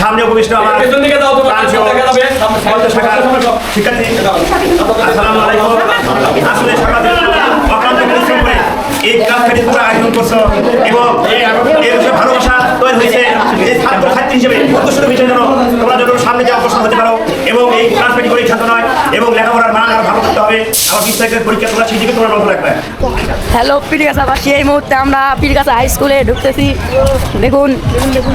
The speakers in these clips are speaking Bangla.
সামনে উপবিষ্ট আমার পেছন দিকে দাও তোমার প্রাণপ্রিয় দেখা যাবে। পদ্ম শাখার শিক্ষার্থী আসসালামু আলাইকুম। আসলে সকাল অক্লান্ত পরিশ্রম করে এই খাটি তোমরা আয়োজন করছ এবং বিষয়ে ভালোবাসা তৈরি হয়েছে এই ছাত্র ছাত্রী হিসেবে উদ্দেশ্য বিষয় জন্য তোমরা যেন সামনে যে অগ্রসর হতে পারো এবং এই ক্লাস খাটি করে ছাত্র নয় এবং লেখাপড়ার মান আরও ভালো করতে হবে। আমার বিশ তারিখের পরীক্ষা তোমরা সেই দিকে তোমার মতো রাখবে হ্যালো পিরিগাছাবাসী এই মুহূর্তে আমরা পিরিগাছা হাই স্কুলে ঢুকতেছি। দেখুন দেখুন দেখুন।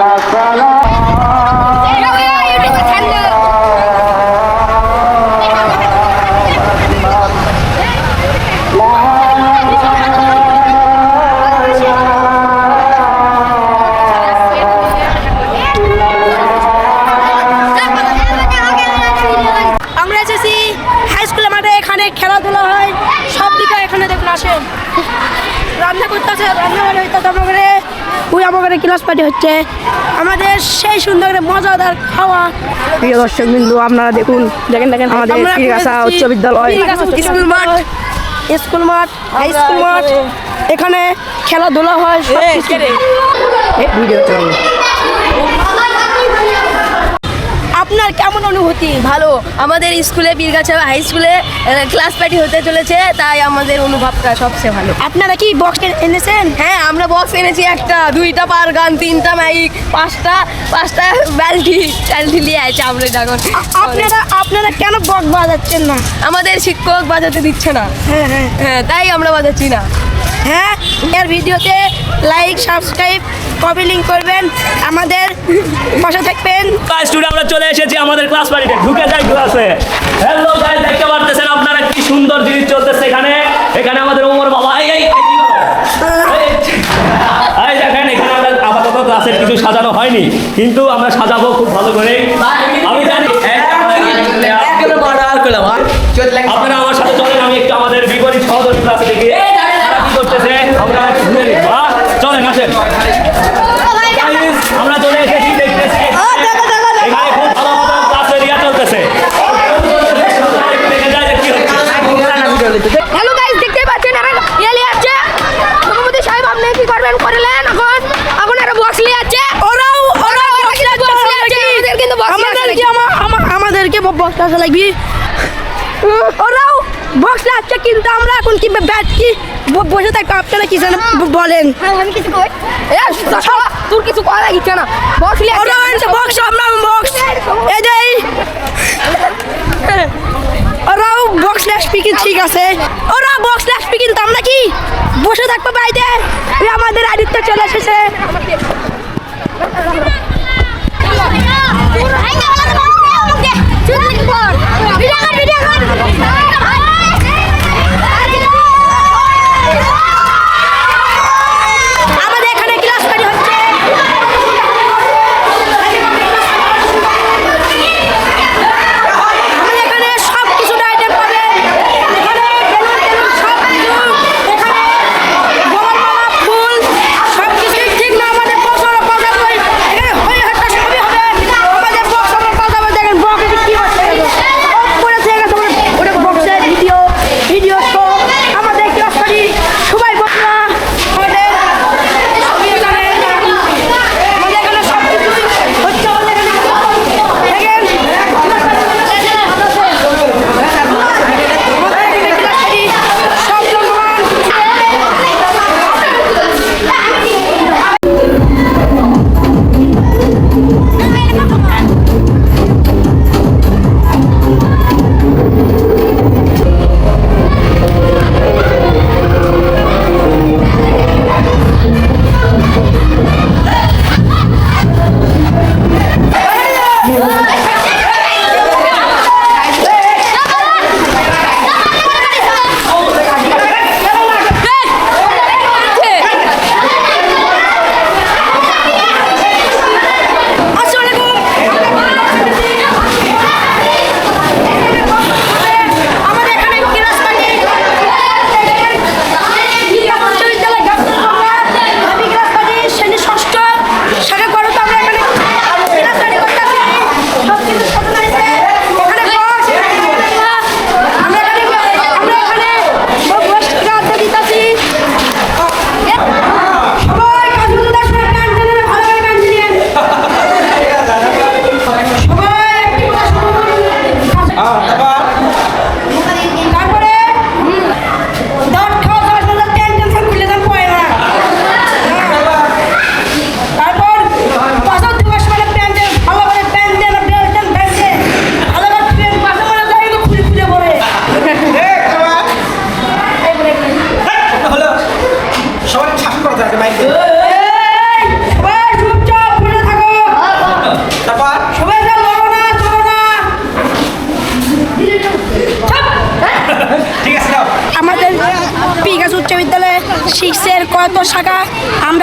খেলাধুলা হয় সব দিকে এখানে দেখুন আসেন। রান্না করতেছে রান্না বান্না হইতেছে আমাদের ওই আমাদের ক্লাস পার্টি হচ্ছে। আমাদের সেই সুন্দর করে মজাদার খাওয়া। প্রিয় দর্শক বিন্দু আপনারা দেখুন দেখেন দেখেন আমাদের পিরিগাছা উচ্চ বিদ্যালয়। স্কুল মাঠ। স্কুল মাঠ হাই স্কুল মাঠ। এখানে খেলাধুলা হয় সব কিছু। ভিডিও চলবে আপনার কেমন অনুভূতি? ভালো। আমাদের স্কুলে বীরগাছা হাই স্কুলে ক্লাস পার্টি হতে চলেছে তাই আমাদের অনুভবটা সবচেয়ে ভালো। আপনারা কি বক্স এনেছেন? হ্যাঁ আমরা বক্স এনেছি একটা দুইটা পার গান তিনটা মাইক পাঁচটা পাঁচটা বালতি বালতি নিয়ে আছে আমরা যখন। আপনারা আপনারা কেন বক্স বাজাচ্ছেন না? আমাদের শিক্ষক বাজাতে দিচ্ছে না। হ্যাঁ হ্যাঁ। হ্যাঁ তাই আমরা বাজাচ্ছি না। হ্যাঁ এর ভিডিওতে লাইক সাবস্ক্রাইব কপি লিঙ্ক করবেন। আমাদের পাশে থাকবেন। স্টুডেন্ট আমরা চলে এসেছি আমাদের ক্লাস বাড়িতে। ঢুকে যাই ক্লাসে হ্যালো গাইস দেখতে পারতেছেন আপনারা কি সুন্দর জিনিস চলতেছে এখানে? এখানে আমাদের ওমর বাবা। এই এই এই, দেখেন এখানে আমরা আপাতত ক্লাসের কিছু সাজানো হয়নি। কিন্তু আমরা সাজাবো খুব ভালো করে আমি জানি আপনারা আমার সাথে চলেন আমি একটু আমাদের বিপরীত সহদর ক্লাসে দেখি তারা কি করতেছে আমরা একটু ঘুরে নিই। আহ, চলেন আসেন Guys, আমরা চলে এসেছি দেখতেছি এখানে খুব ভালো মতো ক্লাস এরিয়া চলতেছে দেখে যায় যে কি হচ্ছে হ্যালো গাইস দেখতে পাচ্ছেন এখন এলি আছে মুখ্যমন্ত্রী সাহেব আপনি কি করবেন করলেন এখন এখন একটা বক্স নিয়ে আছে ওরাও ওরা বক্স বক্স নিয়ে আছে আমাদের কিন্তু বক্স আমাদেরকে আমা- আমা- আমাদেরকে আসা লাগবে? ওরাও বক্স লাগছে কিন্তু আমরা এখন কি ব্যাট কি বসে থাকব আপনারা কি যেন বলেন। আমি কিছু কই? তোর কিছু করা ইচ্ছা না। বক্স ওরা বক্স আমরা বক্স। এই যে। ওরাও বক্স স্পিকিং ঠিক আছে। ওরা বক্স স্পিকিং তো আমরা কি? বসে থাকব বাড়িতে আমাদের আদিত্য চলে এসেছে।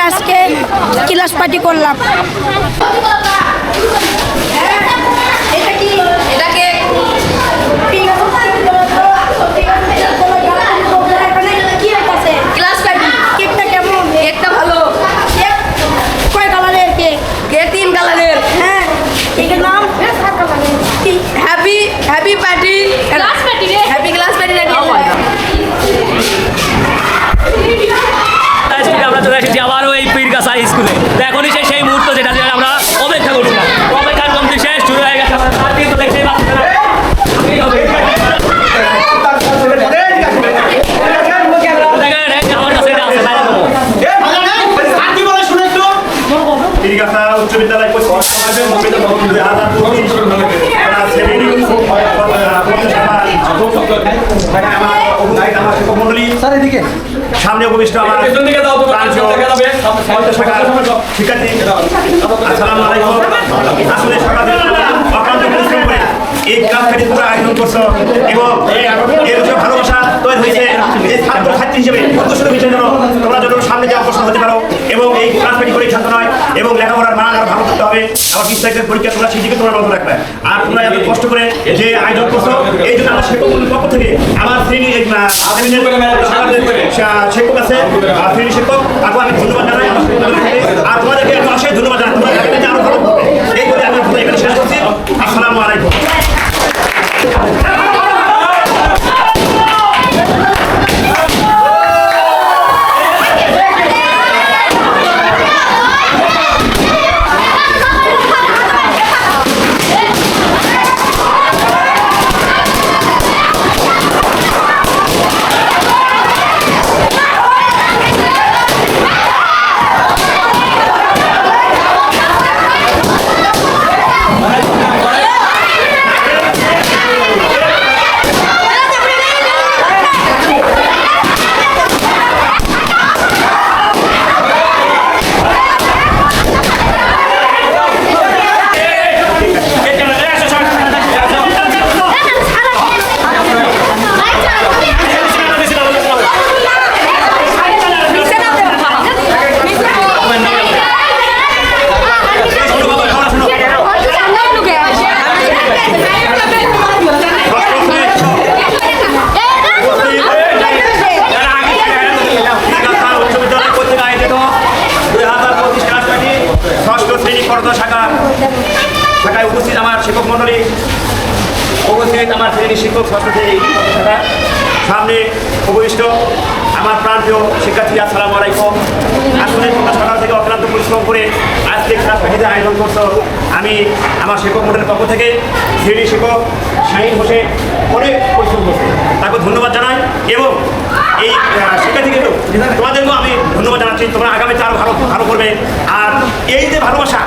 আজকে ক্লাস পার্টি করলাম এটাকে ক্লাস পার্টি কেকটা কেমন কেকটা ভালো কেক কয় কালারের কেক কে তিন কালারের হ্যাঁ কেকের নাম কি happy happy party class party রে হ্যাপি ক্লাস পার্টি রেডি আজকে আমরা চলে এসেছি আবারও এই পীরগাছা স্কুলে তো এখনই সেই সেই মুহূর্ত যেটা জন্য আমরা অপেক্ষা করছিলাম অপেক্ষার কমতি শেষ শুরু হয়ে গেছে আমরা তার কিন্তু দেখতেই পাচ্ছেন না। এই হবে। দেখেন, এই যে আমার কাছে এটা আছে, বাইরে দেবো। তিরিগাছা উচ্চ বিদ্যালয় পশ্চিম সমাজের মহিলা ভবন দুই হাজার পঁচিশ ওনার শ্রেণি এখানে আমার উপস্থিত আমার শিক্ষক মণ্ডলী সামনে উপবিষ্ট আমার শিক্ষার্থী আসসালামু আলাইকুম। আসলে সকালে অক্লান্ত পরিশ্রম করে এই ক্লাস তোমরা আয়োজন করছ এবং এর ভালোবাসা তৈরি হয়েছে ছাত্র ছাত্রী হিসেবে উদ্দেশ্য বিষয় যেন তোমরা যেন সামনে যে অগ্রসর হতে পারো এবং এই কাটি করে ছাত্র নয় এবং লেখাপড়ার মান আরও ভালো করতে হবে আবার বিশ তারিখের পরীক্ষা তোমরা সেদিকে তোমরা নজর রাখবে আর তোমরা এত কষ্ট করে যে আয়োজন করছ এই জন্য আমার শিক্ষক পক্ষ থেকে আমার শ্রেণি শিক্ষক আছে শ্রেণি শিক্ষক তারপর আমি ধন্যবাদ জানাই আমার শিক্ষকদের থেকে। আর তোমাদেরকে আমি অবশ্যই ধন্যবাদ জানাই তোমরা আগামীতে আরও ভালো করবে এই বলে আমি আপনাদের এখানে শেষ করছি আসসালামু আলাইকুম ঢাকা উচ্চ বিদ্যালয় কর্তৃক আয়োজিত দুই হাজার পঁচিশ ক্লাস পার্টি ষষ্ঠ শ্রেণি কর্ত শাখা শাখায় উপস্থিত আমার শিক্ষক মণ্ডলী উপস্থিত আমার শ্রেণি শিক্ষক শ্রেণি কর্ত সামনে উপবিষ্ট আমার প্রান্তীয় শিক্ষার্থী আসসালামু আলাইকুম। আসলে তোমরা সকাল থেকে অক্লান্ত পরিশ্রম করে আজকে ক্লাস পার্টিতে আয়োজন করছ আমি আমার শিক্ষক মণ্ডলের পক্ষ থেকে শ্রেণি শিক্ষক শাহিন হোসেন অনেক পরিশ্রম করছে। তাকে ধন্যবাদ জানাই এবং এই আহ, শিক্ষার্থীকেও তোমাদেরকেও আমি ধন্যবাদ জানাচ্ছি। তোমরা আগামীতে আরও ভালো ভালো করবে। আর এই যে ভালোবাসা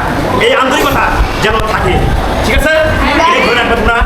এই আন্তরিকতা যেন থাকে। ঠিক আছে? এই ধরে রাখবে তোমরা।